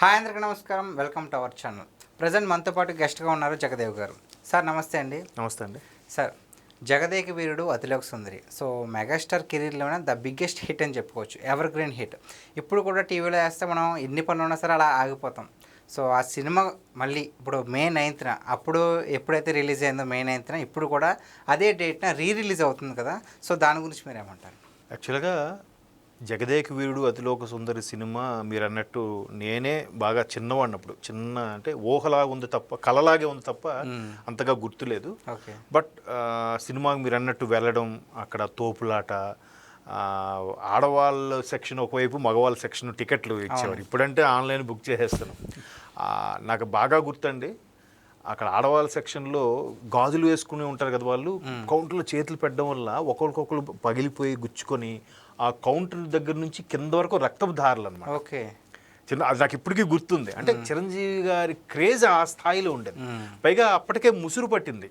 Hi అందరికీ నమస్కారం. Welcome to our channel. Present మనతో పాటు గెస్ట్గా ఉన్నారు జగదేవ్ గారు. సార్ నమస్తే అండి. నమస్తే అండి. Sir Jagadeka Veerudu Athiloka Sundari. So megastar కెరీర్లోనే the biggest hit అని చెప్పుకోవచ్చు. Evergreen hit. ఇప్పుడు కూడా టీవీలో వేస్తే మనం ఎన్ని పనులు ఉన్నా సరే అలా ఆగిపోతాం. సో ఆ సినిమా మళ్ళీ ఇప్పుడు మే నైన్త్న అప్పుడు ఎప్పుడైతే రిలీజ్ అయిందో మే నైన్త్న ఇప్పుడు కూడా అదే డేట్న రీ రిలీజ్ అవుతుంది కదా. సో దాని గురించి మీరు ఏమంటారు యాక్చువల్గా జగదేక వీరుడు అతిలోక సుందరి సినిమా మీరు అన్నట్టు నేనే బాగా చిన్నవాడినప్పుడు. చిన్న అంటే ఊహలాగా ఉంది తప్ప కలలాగే ఉంది తప్ప అంతగా గుర్తులేదు. బట్ సినిమాకి మీరు అన్నట్టు వెళ్ళడం అక్కడ తోపులాట ఆడవాళ్ళ సెక్షన్ ఒకవైపు మగవాళ్ళ సెక్షన్ టికెట్లు ఇచ్చేవారు. ఇప్పుడంటే ఆన్లైన్ బుక్ చేసేస్తాను ఆ, నాకు బాగా గుర్తండి. అక్కడ ఆడవాళ్ళ సెక్షన్లో గాజులు వేసుకుని ఉంటారు కదా వాళ్ళు. కౌంటర్లో చేతులు పెట్టడం వల్ల ఒకరికొకరు పగిలిపోయి గుచ్చుకొని ఆ కౌంటర్ దగ్గర నుంచి కింద వరకు రక్తపు దారులు అనమాట ఓకే. చిన్న అది నాకు ఇప్పటికీ గుర్తుంది. అంటే చిరంజీవి గారి క్రేజ్ ఆ స్థాయిలో ఉండేది. పైగా అప్పటికే ముసురు పట్టింది.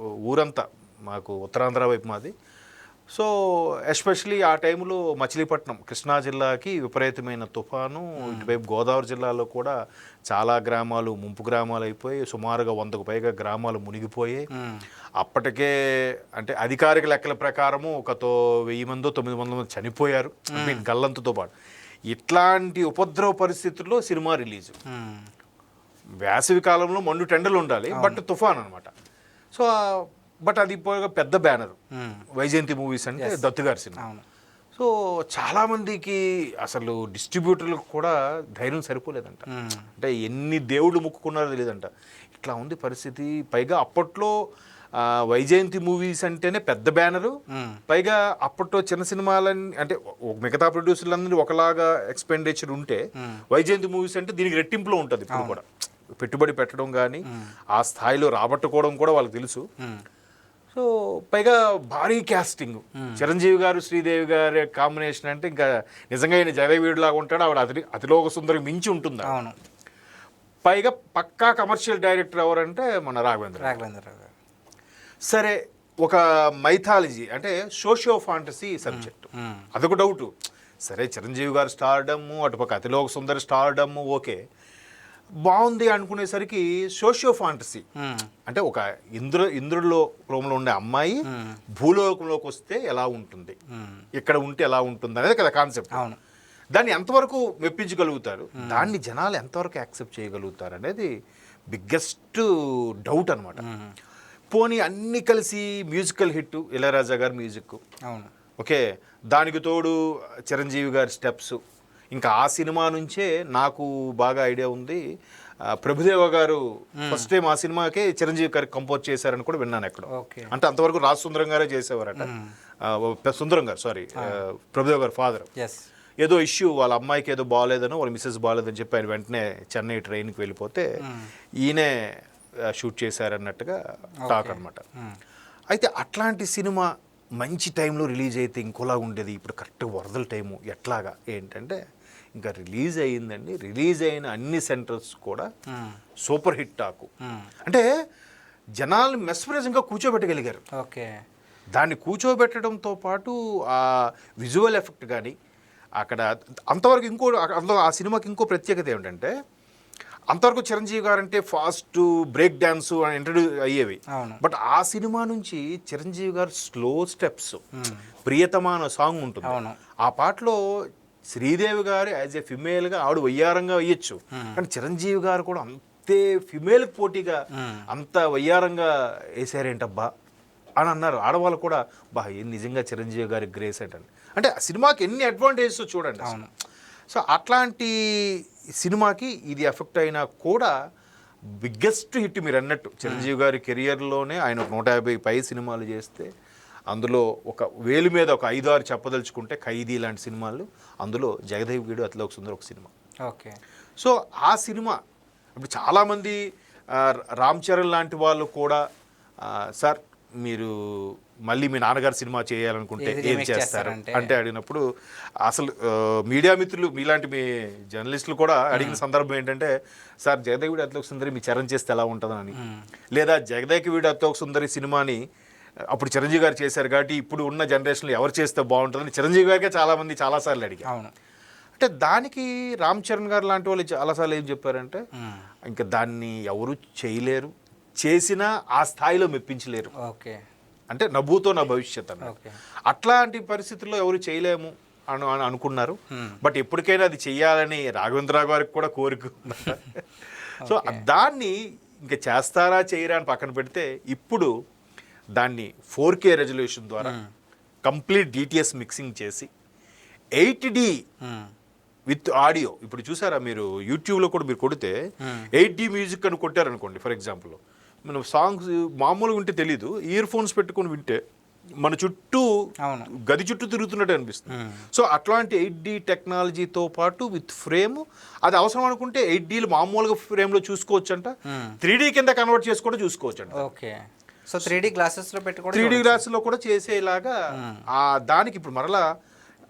ఊరంతా మాకు ఉత్తరాంధ్ర వైపు మాది. సో ఎస్పెషలీ ఆ టైంలో మచిలీపట్నం కృష్ణా జిల్లాకి విపరీతమైన తుఫాను ఇటువైపు గోదావరి జిల్లాలో కూడా చాలా గ్రామాలు ముంపు గ్రామాలు అయిపోయి సుమారుగా వందకు పైగా గ్రామాలు మునిగిపోయాయి. మ్మ్. అప్పటికే అంటే అధికారిక లెక్కల ప్రకారము ఒక తో వెయ్యి మందో తొమ్మిది వందల మంది చనిపోయారు. mean, గల్లంతుతో పాటు. ఇట్లాంటి ఉపద్రవ పరిస్థితుల్లో సినిమా రిలీజు. వేసవి కాలంలో మండు టెండలు ఉండాలి బట్ తుఫాన్ అనమాట సో బట్ అది పెద్ద బ్యానర్. వైజయంతి మూవీస్ అంటే దత్తుగారి సినిమా. అవును. సో చాలా మందికి అసలు డిస్ట్రిబ్యూటర్లకు కూడా ధైర్యం సరిపోలేదంట. అంటే ఎన్ని దేవుళ్ళు ముక్కుకున్నారో తెలియదంట. ఇట్లా ఉంది పరిస్థితి. పైగా అప్పట్లో వైజయంతి మూవీస్ అంటేనే పెద్ద బ్యానరు. పైగా అప్పట్లో చిన్న సినిమాలన్నీ అంటే మిగతా ప్రొడ్యూసర్లందరూ ఒకలాగా ఎక్స్పెండిచర్ ఉంటే వైజయంతి మూవీస్ అంటే దీనికి రెట్టింపులో ఉంటుంది ఇప్పుడు కూడా. పెట్టుబడి పెట్టడం కానీ ఆ స్థాయిలో రాబట్టుకోవడం కూడా వాళ్ళకి తెలుసు. సో పైగా భారీ క్యాస్టింగ్ చిరంజీవి గారు శ్రీదేవి గారి కాంబినేషన్ అంటే ఇంకా నిజంగా ఆయన జగవీడులాగా ఉంటాడు. ఆవిడ అతి అతిలోక సుందరికి మించి ఉంటుంది? అవును. పైగా పక్కా కమర్షియల్ డైరెక్టర్ ఎవరంటే మన రాఘవేంద్ర రాఘవేంద్రరావు గారు. సరే ఒక మైథాలజీ అంటే సోషియో ఫాంటసీ సబ్జెక్ట్. అదొక డౌట్ సరే చిరంజీవి గారు స్టార్డమ్ అటుపక్క అతిలోక సుందరి స్టార్డమ్ ఓకే. బాగుంది అనుకునేసరికి సోషియో ఫాంటసీ. అంటే ఒక ఇంద్ర ఇంద్రుడిలో రూపంలో ఉండే అమ్మాయి భూలోకంలోకి వస్తే ఎలా ఉంటుంది. ఇక్కడ ఉంటే ఎలా ఉంటుంది అనేది కదా కాన్సెప్ట్. అవును. దాన్ని ఎంతవరకు మెప్పించగలుగుతారు? దాన్ని జనాలు ఎంతవరకు యాక్సెప్ట్ చేయగలుగుతారు అనేది బిగ్గెస్ట్ డౌట్ అనమాట పోనీ అన్ని కలిసి మ్యూజికల్ హిట్ ఇళయరాజా గారి మ్యూజిక్ అవును. ఓకే దానికి తోడు చిరంజీవి గారి స్టెప్స్ ఇంకా ఆ సినిమా నుంచే నాకు బాగా ఐడియా ఉంది. ప్రభుదేవ గారు ఫస్ట్ టైం ఆ సినిమాకే చిరంజీవి గారు కంపోజ్ చేశారని కూడా విన్నాను ఎక్కడ. అంటే అంతవరకు రాజ్ సుందరం గారే చేసేవారట. సుందరం గారు సారీ ప్రభుదేవ గారు ఫాదర్. ఏదో ఇష్యూ వాళ్ళ అమ్మాయికి ఏదో బాగాలేదనో వాళ్ళ మిస్సెస్ బాగాలేదని చెప్పి ఆయన వెంటనే చెన్నై ట్రైన్కి వెళ్ళిపోతే ఈయనే షూట్ చేశారన్నట్టుగా టాక్ అనమాట అయితే అట్లాంటి సినిమా మంచి టైంలో రిలీజ్ అయితే ఇంకోలా ఉండేది. ఇప్పుడు కరెక్ట్గా వరదల టైము ఎట్లాగా? ఏంటంటే ఇంకా రిలీజ్ అయ్యిందండి. రిలీజ్ అయిన అన్ని సెంటర్స్ కూడా సూపర్ హిట్ టాకు. అంటే జనాలు మెస్పరైజింగ్గా కూర్చోబెట్టగలిగారు. ఓకే. దాన్ని కూర్చోబెట్టడంతో పాటు ఆ విజువల్ ఎఫెక్ట్ కానీ అక్కడ అంతవరకు ఇంకో అందులో ఆ సినిమాకి ఇంకో ప్రత్యేకత ఏమిటంటే అంతవరకు చిరంజీవి గారు అంటే ఫాస్ట్ బ్రేక్ డ్యాన్స్ ఇంట్రడ్యూస్ అయ్యేవి. బట్ ఆ సినిమా నుంచి చిరంజీవి గారు స్లో స్టెప్స్ ప్రియతమా అనే సాంగ్ ఉంటుంది. ఆ పాటలో శ్రీదేవి గారు యాజ్ ఏ ఫిమేల్గా ఆవిడ వయ్యారంగా వేయచ్చు. కానీ చిరంజీవి గారు కూడా అంతే ఫిమేల్ పోటీగా అంత వయ్యారంగా వేసారేంటబ్బా అని అన్నారు. ఆడవాళ్ళు కూడా బా నిజంగా చిరంజీవి గారి గ్రేస్ అంటే ఆ సినిమాకి ఎన్ని అడ్వాంటేజెస్ చూడండి అసలు. సో అట్లాంటి సినిమాకి ఇది ఎఫెక్ట్ అయినా కూడా బిగ్గెస్ట్ హిట్ మీరు అన్నట్టు చిరంజీవి గారి కెరియర్లోనే ఆయన ఒక నూట యాభై పై సినిమాలు చేస్తే అందులో ఒక వేలు మీద ఒక ఐదు ఆరు చెప్పదలుచుకుంటే ఖైదీ లాంటి సినిమాలు అందులో జగదేవ్ గీడు అతిలోక సుందర్ ఒక సినిమా. ఓకే. సో ఆ సినిమా ఇప్పుడు చాలామంది రామ్ చరణ్ లాంటి వాళ్ళు కూడా సార్ మీరు మళ్ళీ మీ నాన్నగారు సినిమా చేయాలనుకుంటే ఏం చేస్తారు? అంటే అడిగినప్పుడు అసలు మీడియా మిత్రులు మీలాంటి మీ జర్నలిస్టులు కూడా అడిగిన సందర్భం ఏంటంటే సార్ జగదేవిడి అతోక సుందరి మీ చరణ్ చేస్తే ఎలా ఉంటుందని? లేదా జగదేవిడి అతోక సుందరి సినిమాని అప్పుడు చిరంజీవి గారు చేశారు కాబట్టి ఇప్పుడు ఉన్న జనరేషన్లో ఎవరు చేస్తే బాగుంటుందని చిరంజీవి గారికే చాలామంది చాలాసార్లు అడిగారు అవును. అంటే దానికి రామ్ చరణ్ గారు లాంటి వాళ్ళు చాలాసార్లు ఏం చెప్పారంటే. ఇంకా దాన్ని ఎవరు చేయలేరు చేసినా ఆ స్థాయిలో మెప్పించలేరు. ఓకే. అంటే నవ్వుతో నా భవిష్యత్ అన్న అట్లాంటి పరిస్థితుల్లో ఎవరు చేయలేము అను అని అనుకున్నారు. బట్ ఎప్పటికైనా అది చెయ్యాలని రాఘవేంద్రరావు గారికి కూడా కోరిక. సో దాన్ని ఇంకా చేస్తారా చేయరా అని పక్కన పెడితే ఇప్పుడు దాన్ని ఫోర్ కే రెజల్యూషన్ ద్వారా కంప్లీట్ డిటిఎస్ మిక్సింగ్ చేసి ఎయిట్ డి. With audio. ఇప్పుడు చూసారా మీరు? యూట్యూబ్లో కూడా మీరు కొడితే ఎయిట్ డి మ్యూజిక్ అని కొట్టారనుకోండి ఫర్ ఎగ్జాంపుల్ మనం సాంగ్స్ మామూలుగా వింటే తెలీదు ఇయర్ ఫోన్స్ పెట్టుకొని వింటే మన చుట్టూ. గది చుట్టూ తిరుగుతున్నట్టు అనిపిస్తుంది. సో అట్లాంటి ఎయిట్ డి టెక్నాలజీతో పాటు విత్ ఫ్రేమ్ అది అవసరం అనుకుంటే ఎయిట్ డీలు మామూలుగా ఫ్రేమ్లో చూసుకోవచ్చంట. త్రీ డీ కింద కన్వర్ట్ చేసి కూడా చూసుకోవచ్చంట. ఓకే. సో త్రీ డీ గ్లాసెస్లో పెట్టుకోవడం త్రీ డీ గ్లాసులో కూడా చేసేలాగా ఆ. దానికి ఇప్పుడు మరలా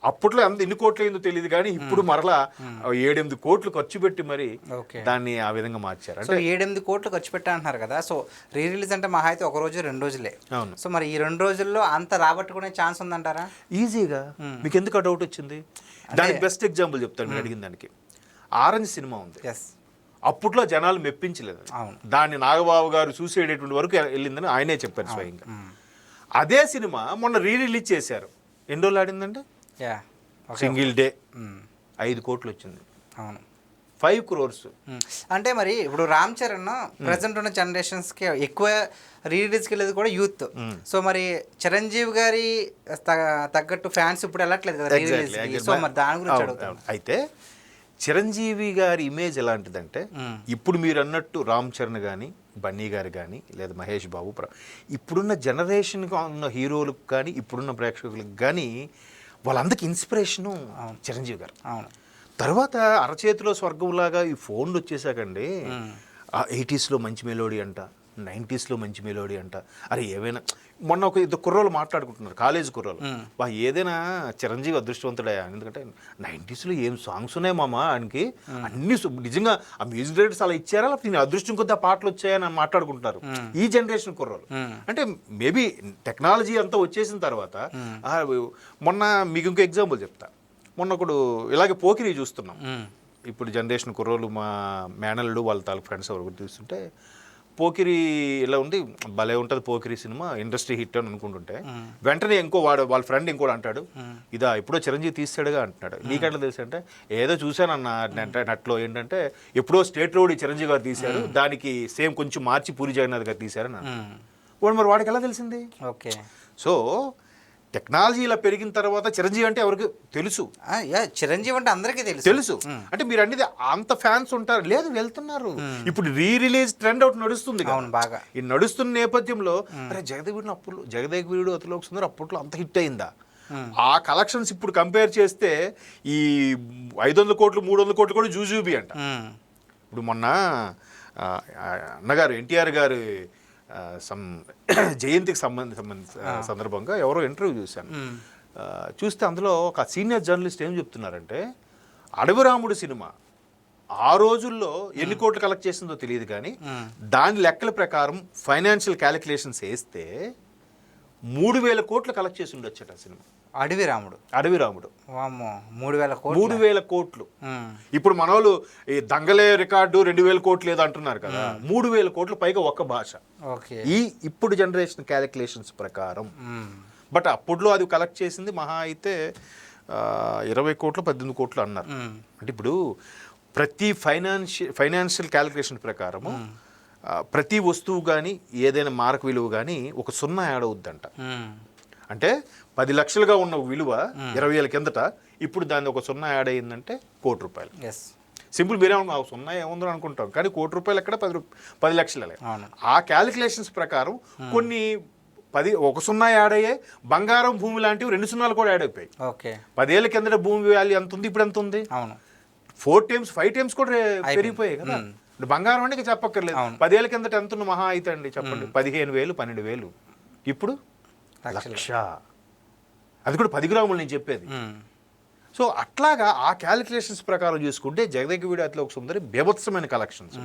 అప్పట్లో ఎంత ఎన్ని కోట్లు అయిందో తెలియదు కానీ ఇప్పుడు మరలా ఏడెనిమిది కోట్లు ఖర్చు పెట్టి మరి దాన్ని ఆ విధంగా మార్చారు. సో ఏడెనిమిది కోట్లు ఖర్చు పెట్టా అంటున్నారు కదా. సో రీ రిలీజ్ అంటే మహా అయితే ఒక రోజు రెండు రోజులే. అవును. సో మరి ఈ రెండు రోజుల్లో అంత రాబట్టుకునే ఛాన్స్ ఉందంటారా? ఈజీగా. మీకు ఎందుకు డౌట్ వచ్చింది? దానికి బెస్ట్ ఎగ్జాంపుల్ చెప్తాను మీరు అడిగిన దానికి. ఆరెంజ్ సినిమా ఉంది. ఎస్ అప్పట్లో జనాలు మెప్పించలేదు. దాన్ని నాగబాబు గారు చూసేటటువంటి వరకు వెళ్ళిందని ఆయనే చెప్పారు స్వయంగా. అదే సినిమా మొన్న రీ రిలీజ్ చేశారు. ఎన్ని రోజులు ఆడిందంటే? Single day. ఐదు కోట్లు వచ్చింది. అవును. ఫైవ్ క్రోర్స్. అంటే మరి ఇప్పుడు రామ్ చరణ్ ప్రజెంట్ ఉన్న జనరేషన్స్కి ఎక్కువ రీలీజ్కి వెళ్ళేది కూడా యూత్. సో మరి చిరంజీవి గారి తగ్గట్టు ఫ్యాన్స్ ఇప్పుడు వెళ్ళట్లేదు కదా. సో మరి దాని గురించి అడుగుతాను. అయితే చిరంజీవి గారి ఇమేజ్ ఎలాంటిదంటే. ఇప్పుడు మీరు అన్నట్టు రామ్ చరణ్ కానీ బన్నీ గారు కానీ లేదా మహేష్ బాబు ఇప్పుడున్న జనరేషన్కి ఉన్న హీరోలకు కానీ ఇప్పుడున్న ప్రేక్షకులకు కానీ వాళ్ళందరికి ఇన్స్పిరేషను చిరంజీవి గారు. అవును. తర్వాత అరచేతిలో స్వర్గంలాగా ఈ ఫోన్లు వచ్చేసాకండి ఎయిటీస్లో మంచి మెలోడీ అంట. నైంటీస్లో మంచి మెలోడీ అంట. అరే ఏవైనా మొన్న ఒక ఇద్దరు కుర్రోళ్ళు మాట్లాడుకుంటున్నారు కాలేజ్ కుర్రోళ్ళు. వా ఏదైనా చిరంజీవి అదృష్టవంతుడయా ఎందుకంటే నైంటీస్లో ఏం సాంగ్స్ ఉన్నాయి మామ ఆయనకి? అన్ని నిజంగా ఆ మ్యూజిక్ డైరెక్టర్స్ అలా ఇచ్చారా? లేకపోతే నేను అదృష్టం కొద్ది ఆ పాటలు వచ్చాయని మాట్లాడుకుంటున్నారు. ఈ జనరేషన్ కుర్రోళ్ళు. అంటే మేబీ టెక్నాలజీ అంతా వచ్చేసిన తర్వాత మొన్న మీకు ఇంకో ఎగ్జాంపుల్ చెప్తా. మొన్న ఒకడు ఇలాగే పోకిరి చూస్తున్నాం. ఇప్పుడు జనరేషన్ కుర్రోళ్ళు మా మేనల్లుడు వాళ్ళ తాలూకు ఫ్రెండ్స్ ఎవరు చూస్తుంటే పోకిరి ఇలా ఉంది భలే ఉంటుంది పోకిరి సినిమా ఇండస్ట్రీ హిట్ అని అనుకుంటుంటే. వెంటనే ఇంకో వాడు వాళ్ళ ఫ్రెండ్ ఇంకోటి అంటాడు ఇదా ఎప్పుడో చిరంజీవి తీస్తాడుగా అంటున్నాడు. నీకెట్లా తెలుసు అంటే ఏదో చూశానన్న నెట్ నెట్లో ఏంటంటే ఎప్పుడో స్టేట్ రోడ్ చిరంజీవి గారు తీశారు దానికి సేమ్ కొంచెం మార్చి పూరి జగన్నాథ్ గారు తీశారని. వాడు మరి వాడికి ఎలా తెలిసింది? ఓకే. సో టెక్నాలజీ ఇలా పెరిగిన తర్వాత చిరంజీవి అంటే ఎవరికి తెలుసు. చిరంజీవి అంటే అందరికీ తెలుసు. తెలుసు. అంటే మీరు అనేది అంత ఫ్యాన్స్ ఉంటారు. లేదు వెళ్తున్నారు. ఇప్పుడు రీ రిలీజ్ ట్రెండ్ ఒకటి నడుస్తుంది. అవును బాగా. ఈ నడుస్తున్న నేపథ్యంలో అరే జగదేవుడిని అప్పుడు జగదేక్ వీరుడు అతిలోక సుందర్ అప్పట్లో అంత హిట్ అయిందా? ఆ కలెక్షన్స్ ఇప్పుడు కంపేర్ చేస్తే ఈ ఐదు వందల కోట్లు మూడు వందల కోట్లు కూడా జూజూబీ అంట. ఇప్పుడు మొన్న అన్నగారు ఎన్టీఆర్ గారు ఆ, సం జయంతికి సంబంధ సంబంధ సందర్భంగా ఎవరో ఇంటర్వ్యూ చూశాను. చూస్తే అందులో ఒక సీనియర్ జర్నలిస్ట్ ఏం చెప్తున్నారంటే అడవిరాముడు సినిమా ఆ రోజుల్లో ఎన్ని కోట్లు కలెక్ట్ చేసిందో తెలియదు కానీ దాని లెక్కల ప్రకారం ఫైనాన్షియల్ క్యాలిక్యులేషన్స్ వేస్తే మూడు వేల కోట్లు కలెక్ట్ చేసి ఉండొచ్చట ఆ సినిమా. అడవి రాముడు. అడవిరాముడు వామ్మో మూడు వేల కోట్లు. మూడు వేల కోట్లు. ఇప్పుడు మన వాళ్ళు ఈ దంగలే రికార్డు రెండు వేల కోట్లు ఏదో అంటున్నారు కదా మూడు వేల కోట్లు పైగా ఒక్క భాష. ఓకే. ఈ ఇప్పుడు జనరేషన్ క్యాలిక్యులేషన్స్ ప్రకారం. బట్ అప్పుడులో అది కలెక్ట్ చేసింది మహా అయితే ఇరవై కోట్లు పద్దెనిమిది కోట్లు అన్నారు. అంటే ఇప్పుడు ప్రతి ఫైనాన్షియల్ ఫైనాన్షియల్ క్యాలిక్యులేషన్ ప్రకారము ప్రతి వస్తువు కానీ ఏదైనా మారక విలువ కానీ ఒక సున్నా యాడ్ అవుద్దంట. అంటే పది లక్షలుగా ఉన్న విలువ ఇరవై వేల కిందట ఇప్పుడు దాన్ని ఒక సున్నా యాడ్ అయ్యిందంటే కోటి రూపాయలు. ఎస్ సింపుల్ మీరే అనుకో, "ఆ, సున్నా ఏముందో అనుకుంటాం. కానీ కోటి రూపాయలు ఎక్కడ? పది పది లక్షలే ఆ క్యాలిక్యులేషన్స్ ప్రకారం కొన్ని పది ఒక సున్నా యాడ్ అయ్యాయి బంగారం భూమి లాంటివి రెండు సున్నాలు కూడా యాడ్ అయిపోయాయి. ఓకే. పదేళ్ళ కిందట భూమి వాల్యూ ఎంత ఉంది? ఇప్పుడు ఎంత ఉంది? అవును. ఫోర్ టైమ్స్ ఫైవ్ టైమ్స్ కూడా పెరిగిపోయాయి కదా. ఇప్పుడు బంగారం అంటే ఇక చెప్పక్కర్లేదు. పదేళ్ళ కిందట ఎంత ఉన్న మహా అయితే అండి చెప్పండి. పదిహేను వేలు పన్నెండు వేలు. ఇప్పుడు. లక్ష. అది కూడా పది గ్రాములు నేను చెప్పేది. సో అట్లాగా ఆ క్యాలిక్యులేషన్స్ ప్రకారం చూసుకుంటే జగదేక వీడి అతిలో ఒక సుందరి బీభత్సమైన కలెక్షన్స్.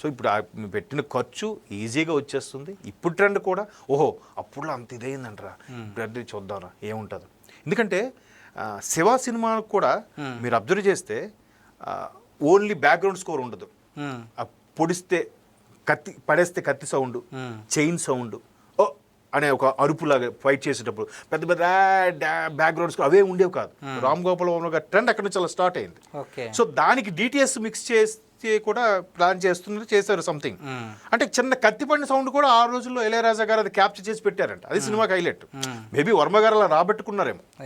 సో ఇప్పుడు ఆ పెట్టిన ఖర్చు ఈజీగా వచ్చేస్తుంది. ఇప్పుడు ట్రెండ్ కూడా ఓహో అప్పుడులో అంత ఇదైందంటరా. బ్రెడ్ చూద్దాంరా ఏముంటుందో. ఎందుకంటే శివ సినిమాకు కూడా మీరు అబ్జర్వ్ చేస్తే ఓన్లీ బ్యాక్గ్రౌండ్ స్కోర్ ఉండదు. పొడిస్తే కత్తి పడేస్తే కత్తి సౌండ్. చైన్ సౌండ్ అనే ఒక అరుపులాగా ఫైట్ చేసేటప్పుడు పెద్ద పెద్ద బ్యాక్గ్రౌండ్స్ అవే ఉండేవి కాదు. రామ్ గోపాల్ వర్మ గారి ట్రెండ్ అక్కడ నుంచి అలా స్టార్ట్ అయింది. సో దానికి డిటిఎస్ మిక్స్ చేసి కూడా ప్లాన్ చేస్తున్నారు చేశారు సంథింగ్ మ్మ్. అంటే చిన్న కత్తి పడిన సౌండ్ కూడా ఆ రోజుల్లో ఇళయరాజా గారు అది క్యాప్చర్ చేసి పెట్టారంట. అది సినిమాకి హైలైట్ మేబీ వర్మ గారు అలా రాబట్టుకున్నారేమో.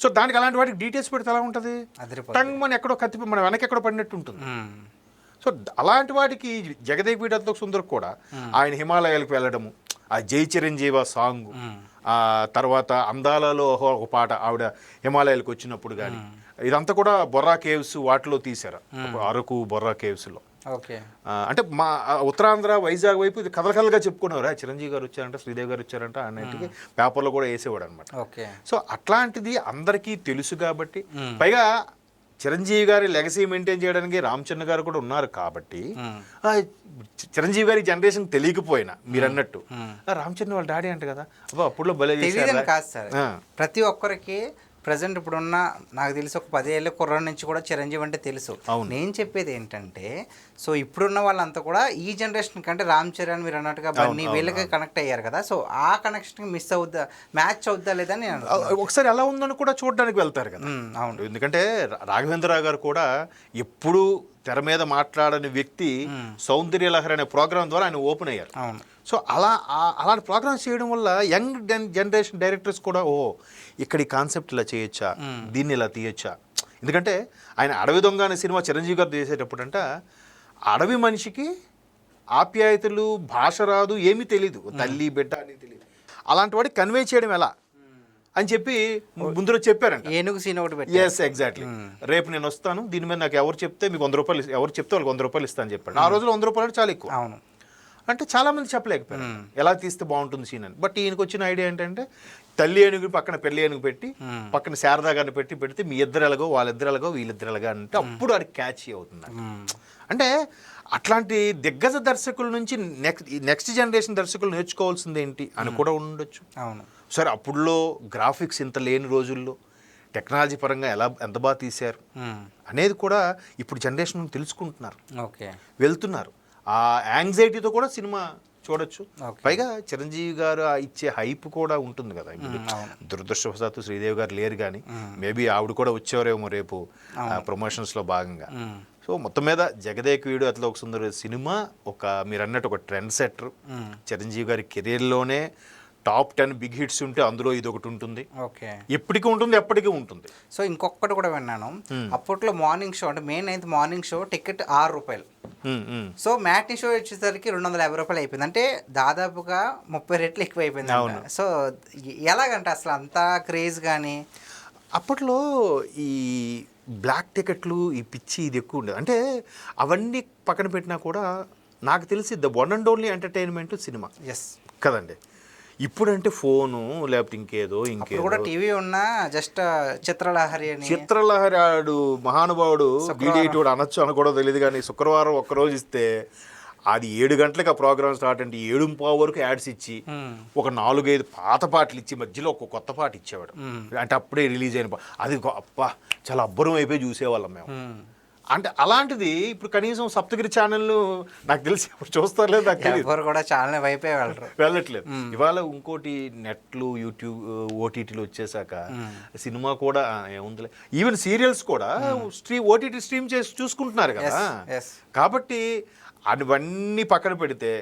సో దానికి అలాంటి వాటికి డీటెయిల్స్ పెడితే ఎలా ఉంటుంది? టంగ్ మన ఎక్కడో కత్తి మన వెనక ఎక్కడో పడినట్టు ఉంటుంది. సో ద- అలాంటి వాటికి జగదేక్ వీడతో సుందర్ కూడా ఆయన హిమాలయాలకు వెళ్ళడము ఆ జై చిరంజీవ సాంగ్ ఆ. తర్వాత అందాలలో ఒక- ఒక పాట ఆవిడ హిమాలయాలకు వచ్చినప్పుడు కానీ ఇదంతా కూడా బొర్రా కేవ్స్ వాటిలో తీశారు. అరకు బొర్రా కేవ్స్లో. అంటే మా ఉత్తరాంధ్ర వైజాగ్ వైపు ఇది కథల కథలుగా చెప్పుకున్నారు. "ఆ, చిరంజీవి గారు వచ్చారంట శ్రీదేవి గారు వచ్చారంట అన్నిటికీ పేపర్లో కూడా వేసేవాడు అనమాట ఓకే. సో అట్లాంటిది అందరికీ తెలుసు కాబట్టి పైగా చిరంజీవి గారి లెగసీ మెయింటైన్ చేయడానికి రామచంద్ర గారు కూడా ఉన్నారు కాబట్టి చిరంజీవి గారి జనరేషన్ తెలియకపోయినా మీరు అన్నట్టు రామచంద్ర వాళ్ళ డాడీ అంట కదా. అబ్బా అప్పుడులో భలే? కాదు సార్. ప్రతి ఒక్కరికి ప్రజెంట్ ఇప్పుడున్న నాకు తెలిసి ఒక పదేళ్ళ కుర్రాడి నుంచి కూడా చిరంజీవి అంటే తెలుసు. అవును. నేను చెప్పేది ఏంటంటే సో ఇప్పుడున్న వాళ్ళంతా కూడా ఈ జనరేషన్ కంటే రామ్ చరణ్ మీరు అన్నట్టుగా బన్నీ వీళ్ళకి కనెక్ట్ అయ్యారు కదా. సో ఆ కనెక్షన్ మిస్ అవుద్దా మ్యాచ్ అవుద్దా లేదా నేను ఒకసారి ఎలా ఉందని కూడా చూడడానికి వెళ్తారు కదా. అవును. ఎందుకంటే రాఘవేంద్రరావు గారు కూడా ఎప్పుడు తెర మీద మాట్లాడని వ్యక్తి సౌందర్య లహరి అనే ప్రోగ్రామ్ ద్వారా ఆయన ఓపెన్ అయ్యారు. అవును. సో అలా అలాంటి ప్రోగ్రామ్స్ చేయడం వల్ల యంగ్ జనరేషన్ డైరెక్టర్స్ కూడా ఓ ఇక్కడ ఈ కాన్సెప్ట్ ఇలా చేయొచ్చా? దీన్ని ఇలా తీయొచ్చా? ఎందుకంటే ఆయన అడవి దొంగ అనే సినిమా చిరంజీవి గారు చేసేటప్పుడు అంట అడవి మనిషికి ఆప్యాయతలు భాష రాదు ఏమీ తెలీదు. తల్లి బిడ్డ అని తెలియదు అలాంటి వాడికి కన్వే చేయడం ఎలా? అని చెప్పి ముందర చెప్పారంట. ఏనుగు సీన్ ఒకటి ఎస్ ఎగ్జాక్ట్లీ రేపు నేను వస్తాను దీని మీద నాకు ఎవరు చెప్తే మీకు వంద రూపాయలు ఎవరు చెప్తే వాళ్ళకి వంద రూపాయలు ఇస్తాను చెప్పాడు. ఆ రోజులో వంద రూపాయలు చాలా ఎక్కువ. అవును. అంటే చాలా మంది చెప్పలేకపోయారు ఎలా తీస్తే బాగుంటుంది సీన్ అని. బట్ ఈయనకు వచ్చిన ఐడియా ఏంటంటే తల్లి ఏనుగు పక్కన పెళ్ళి ఏనుగు పెట్టి పక్కన శారదా గారిని పెట్టి పెడితే మీ ఇద్దరు ఎలాగో వాళ్ళిద్దరు ఎలాగో వీళ్ళిద్దరు ఎలాగో అంటే అప్పుడు అది క్యాచ్ అవుతుంది. అంటే అట్లాంటి దిగ్గజ దర్శకుల నుంచి నెక్స్ట్ నెక్స్ట్ జనరేషన్ దర్శకులు నేర్చుకోవాల్సింది ఏంటి అని కూడా ఉండొచ్చు. అవును. సరే అప్పుడులో గ్రాఫిక్స్ ఇంత లేని రోజుల్లో టెక్నాలజీ పరంగా ఎలా ఎంత బాగా తీశారు. అనేది కూడా ఇప్పుడు జనరేషన్ తెలుసుకుంటున్నారు. ఓకే. వెళ్తున్నారు. ఆ యాంగ్జైటీతో కూడా సినిమా చూడొచ్చు. పైగా చిరంజీవి గారు ఇచ్చే హైప్ కూడా ఉంటుంది కదా. దురదృష్టవశాత్తు శ్రీదేవి గారు లేరు కానీ మేబీ ఆవిడ కూడా వచ్చేవారేమో రేపు ప్రమోషన్స్లో భాగంగా. సో మొత్తం మీద జగదేక్ వీడు అట్లా ఒక సుందర సినిమా ఒక మీరు అన్నట్టు ఒక ట్రెండ్ సెటర్ మ్మ్. చిరంజీవి గారి కెరీర్లోనే టాప్ టెన్ బిగ్ హిట్స్ ఉంటే అందులో ఇది ఒకటి ఉంటుంది. ఓకే. ఎప్పటికీ ఉంటుంది ఎప్పటికీ ఉంటుంది. సో ఇంకొకటి కూడా విన్నాను. అప్పట్లో మార్నింగ్ షో అంటే మెయిన్ అయితే మార్నింగ్ షో టికెట్ ఆరు రూపాయలు. సో మ్యాట్ని షో వచ్చేసరికి రెండు వందల యాభై రూపాయలు అయిపోయింది. అంటే దాదాపుగా ముప్పై రెట్లు ఎక్కువ అయిపోయింది అవును. సో ఎలాగంటే అసలు అంత క్రేజ్ కానీ? అప్పట్లో ఈ బ్లాక్ టికెట్లు ఈ పిచ్చి ఇది ఎక్కువ ఉండేది. అంటే అవన్నీ పక్కన పెట్టినా కూడా నాకు తెలిసి the one and only entertainment cinema. Yes. కదండి. ఇప్పుడంటే ఫోను లేకపోతే ఇంకేదో ఇంకేదో కూడా టీవీ ఉన్నా జస్ట్ చిత్రలహరి అని చిత్రలహరి ఆడు మహానుభావుడు డీడీటోడు అనొచ్చు అనకూడదు తెలియదు కానీ శుక్రవారం ఒక్కరోజు ఇస్తే అది ఏడు గంటలకు ఆ ప్రోగ్రామ్ స్టార్ట్ అంటే ఏడు పావు వరకు యాడ్స్ ఇచ్చి. ఒక నాలుగైదు పాత పాటలు ఇచ్చి మధ్యలో ఒక కొత్త పాట ఇచ్చేవాడు. అంటే అప్పుడే రిలీజ్ అయిన అది అబ్బా చాలా అబ్బరం అయిపోయి చూసేవాళ్ళం మ్మ్. అంటే అలాంటిది ఇప్పుడు కనీసం సప్తగిరి ఛానల్ నాకు తెలిసి ఇప్పుడు చూస్తారు లేదు నాకు తెలియదు ఎవరు కూడా చాలా వైపే వెళ్ళరు. వెళ్ళట్లేదు. ఇవాళ ఇంకోటి నెట్లు యూట్యూబ్ ఓటీటీలు వచ్చేసాక సినిమా కూడా ఏముందిలే. ఈవెన్ సీరియల్స్ కూడా స్ట్రీమ్ ఓటీటీ స్ట్రీమ్ చేసి చూసుకుంటున్నారు కదా. కాబట్టి అవన్నీ పక్కన పెడితే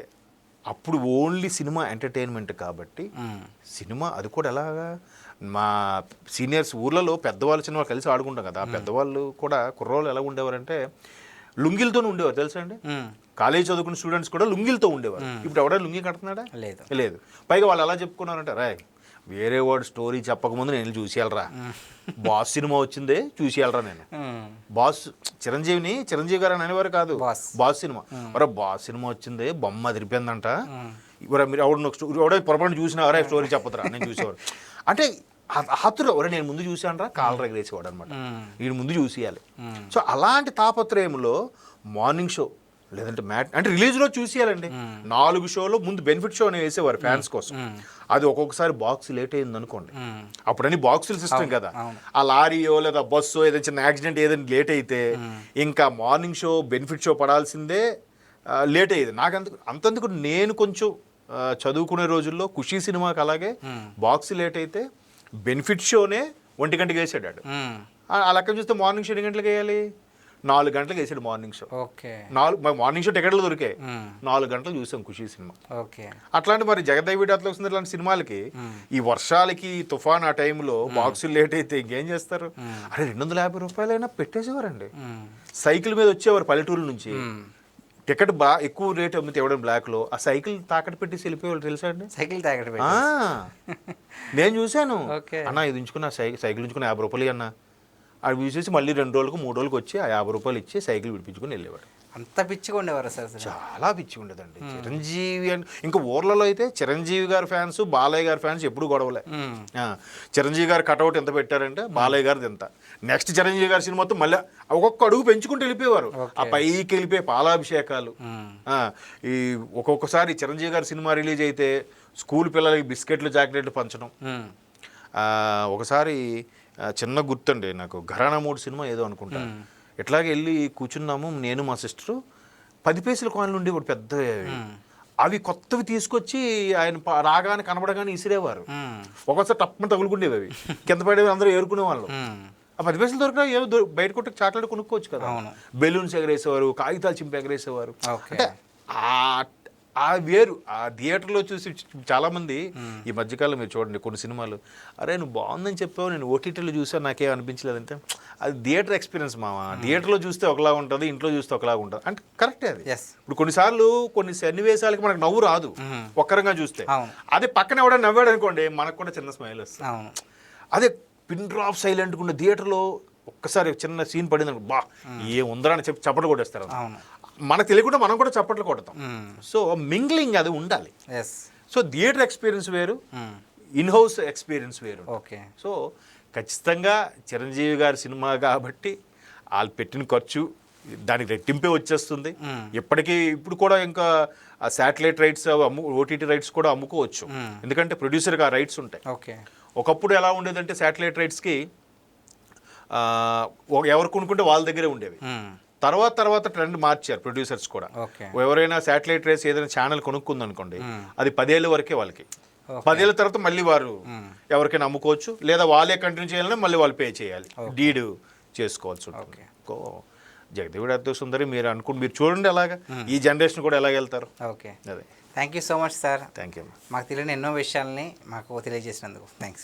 అప్పుడు ఓన్లీ సినిమా ఎంటర్టైన్మెంట్ కాబట్టి. సినిమా అది కూడా ఎలాగా మా సీనియర్స్ ఊర్లలో పెద్దవాళ్ళు చిన్నవాళ్ళు కలిసి ఆడుకుంటాం కదా. పెద్దవాళ్ళు కూడా కుర్రోళ్ళు ఎలా ఉండేవారంటే లుంగిలతోనే ఉండేవారు తెలుసా అండి. కాలేజ్ చదువుకున్న స్టూడెంట్స్ కూడా లుంగిలతో ఉండేవారు. ఇప్పుడు ఎవడ లుంగి కడుతున్నాడా? లేదు. లేదు. పైగా వాళ్ళు ఎలా చెప్పుకున్నారంటే రాయ్ వేరే వాడు స్టోరీ చెప్పకముందు నేను చూసేయాలరా. బాస్ సినిమా వచ్చిందే చూసేయాలరా నేను. మ్మ్. బాస్ చిరంజీవిని చిరంజీవి గారు అని అనేవారు కాదు. బాస్. సినిమా. ఒరే బాస్ సినిమా వచ్చింది బొమ్మ అదిరిపోయిందంట. ఒరే మీరు ఎవడు పొరపాటు చూసినా ఎవరే స్టోరీ చెప్పదురా నేను చూసేవారు అంటే హత్తులో ఒరే నేను ముందు చూశాను రా కాలు రగరేసేవాడు అనమాట. వీడు ముందు చూసేయాలి. సో అలాంటి తాపత్రయంలో మార్నింగ్ షో లేదంటే మ్యాట్ అంటే రిలీజ్లో చూసేయాలండి. నాలుగు షోలు ముందు బెనిఫిట్ షో అని వేసేవారు ఫ్యాన్స్ కోసం. అది ఒక్కొక్కసారి బాక్స్ లేట్ అయింది అనుకోండి అప్పుడని బాక్సుల సిస్టమ్ కదా. ఆ లారీయో లేదా బస్సో ఏదైనా చిన్న యాక్సిడెంట్ ఏదైనా లేట్ అయితే ఇంకా మార్నింగ్ షో బెనిఫిట్ షో పడాల్సిందే లేట్ అయ్యేది. నాకు అంత అంతందుకు నేను కొంచెం చదువుకునే రోజుల్లో ఖుషీ సినిమాకి అలాగే బాక్స్ లేట్ అయితే బెనిఫిట్ షోనే ఒంటి గంటకి వేసాడు. ఆ లెక్క చూస్తే మార్నింగ్ షో ఎన్ని గంటలకు వేయాలి? నాలుగు గంటలకు వేసాడు మార్నింగ్ షో. ఓకే. నాలుగు మరి మార్నింగ్ షో టికెట్లు దొరికాయి. నాలుగు గంటలు చూసాం ఖుషి సినిమా. ఓకే. అట్లాంటి మరి జగదేవి అట్లా వస్తుంది ఇలాంటి సినిమాలకి ఈ వర్షాలకి తుఫాన్ ఆ టైంలో బాక్సులు లేట్ అయితే ఇంకేం చేస్తారు? అరే రెండు వందల యాభై రూపాయలైనా పెట్టేసేవారండి. సైకిల్ మీద వచ్చేవారు పల్లెటూరు నుంచి. టికెట్ బా ఎక్కువ రేట్ అమ్మితే ఇవ్వడం బ్లాక్లో ఆ సైకిల్ తాకట్టు పెట్టి వెళ్ళిపోయేవాళ్ళు తెలుసా అండి? సైకిల్ తాగట ఆ, నేను చూశాను. ఓకే. అన్న ఇది ఉంచుకున్న సైకిల్ సైకిల్ ఉంచుకున్న యాభై రూపాయలు అన్న. అది చూసేసి మళ్ళీ రెండు రోజులకు మూడు రోజులకు వచ్చి ఆ యాభై రూపాయలు ఇచ్చి సైకిల్ విడిపించుకుని వెళ్ళేవాడు. అంత పిచ్చిగా ఉండేవారు సార్ చాలా పిచ్చి ఉండేదండి. చిరంజీవి అని ఇంకా ఊర్లలో అయితే చిరంజీవి గారి ఫ్యాన్స్ బాలయ్య గారి ఫ్యాన్స్ ఎప్పుడు గొడవలే. చిరంజీవి గారు కటౌట్ ఎంత పెట్టారంటే బాలయ్య గారిది ఎంత. నెక్స్ట్ చిరంజీవి గారి సినిమాతో మళ్ళీ ఒక్కొక్క అడుగు పెంచుకుంటూ వెళ్ళిపోయేవారు. ఆ పైకి వెళ్ళిపోయి పాలాభిషేకాలు. ఈ ఒక్కొక్కసారి చిరంజీవి గారి సినిమా రిలీజ్ అయితే స్కూల్ పిల్లలకి బిస్కెట్లు చాక్లెట్లు పంచడం. ఒకసారి చిన్న గుర్తండి నాకు ఘరానా మూడు సినిమా ఏదో అనుకుంటా. ఇట్లాగే వెళ్ళి కూర్చున్నాము నేను మా సిస్టరు పది పైసల కాయిన్లు ఉండి ఒకటి పెద్ద అవి కొత్తవి తీసుకొచ్చి ఆయన రాగానే కనబడగానే ఇసిరేవారు. ఒక్కొక్కసారి తప్పని తగులుకుండేవి అవి కింద పడేవి అందరూ ఏరుకునే వాళ్ళు. ఆ పది పైసలు దొరికినా ఏదో బయట కొట్టి చాట్లాడి కొనుక్కోవచ్చు కదా. బెలూన్స్ ఎగరేసేవారు కాగితాలు చింపి ఎగరేసేవారు. అంటే ఆ ఆ వేరు ఆ థియేటర్లో చూసి చాలా మంది ఈ మధ్యకాలం మీరు చూడండి కొన్ని సినిమాలు అరే నువ్వు బాగుందని చెప్పావు నేను ఓటీటీలో చూసా నాకేం అనిపించలేదంటే అది థియేటర్ ఎక్స్పీరియన్స్ మామ. థియేటర్లో చూస్తే ఒకలా ఉంటుంది ఇంట్లో చూస్తే ఒకలా ఉంటుంది. అంటే కరెక్టే అది. ఇప్పుడు కొన్నిసార్లు కొన్ని సన్నివేశాలకి మనకు నవ్వు రాదు ఒక్కరంగా చూస్తే. అదే పక్కన ఎవడైనా నవ్వాడు అనుకోండి మనకు కూడా చిన్న స్మైల్ వస్తుంది. అదే పిన్ డ్రాప్ సైలెంట్ ఉన్న థియేటర్లో ఒక్కసారి చిన్న సీన్ పడింది బా ఏ ఉందరా అని చెప్పి చప్పట్లు కొట్టేస్తారు. మనకు తెలియకుండా మనం కూడా చప్పట్లు కొడతాం. సో మింగ్లింగ్ అది ఉండాలి. ఎస్ సో థియేటర్ ఎక్స్పీరియన్స్ వేరు. ఇన్ హౌస్ ఎక్స్పీరియన్స్ వేరు. ఓకే. సో ఖచ్చితంగా చిరంజీవి గారి సినిమా కాబట్టి వాళ్ళు పెట్టిన ఖర్చు దానికి రెట్టింపే వచ్చేస్తుంది. ఇప్పటికీ ఇప్పుడు కూడా ఇంకా ఆ శాటిలైట్ రైట్స్ అమ్ము ఓటీటీ రైట్స్ కూడా అమ్ముకోవచ్చు. ఎందుకంటే ప్రొడ్యూసర్కి ఆ రైట్స్ ఉంటాయి. ఓకే. ఒకప్పుడు ఎలా ఉండేదంటే శాటిలైట్ రైట్స్కి ఎవరు కొనుక్కుంటే వాళ్ళ దగ్గరే ఉండేవి. తర్వాత తర్వాత ట్రెండ్ మార్చారు ప్రొడ్యూసర్స్ కూడా. ఎవరైనా శాటిలైట్ రైట్స్ ఏదైనా ఛానల్ కొనుక్కుందనుకోండి అది పదేళ్ళ వరకే వాళ్ళకి. పదేళ్ళ తర్వాత మళ్ళీ వారు ఎవరికైనా అమ్ముకోవచ్చు లేదా వాళ్ళే కంటిన్యూ చేయాలన్నా మళ్ళీ వాళ్ళు పే చేయాలి. డీడ్ చేసుకోవాల్సి ఉంటుంది. జగదేవుడు అద్భుత సుందరి మీరు అనుకుంటే మీరు చూడండి అలాగా. ఈ జనరేషన్ కూడా ఎలాగ వెళ్తారు? ఓకే. అదే. Thank you so much sir. Thank you. మాకు తెలియని ఎన్నో విషయాల్ని మాకు తెలియజేసినందుకు. థ్యాంక్స్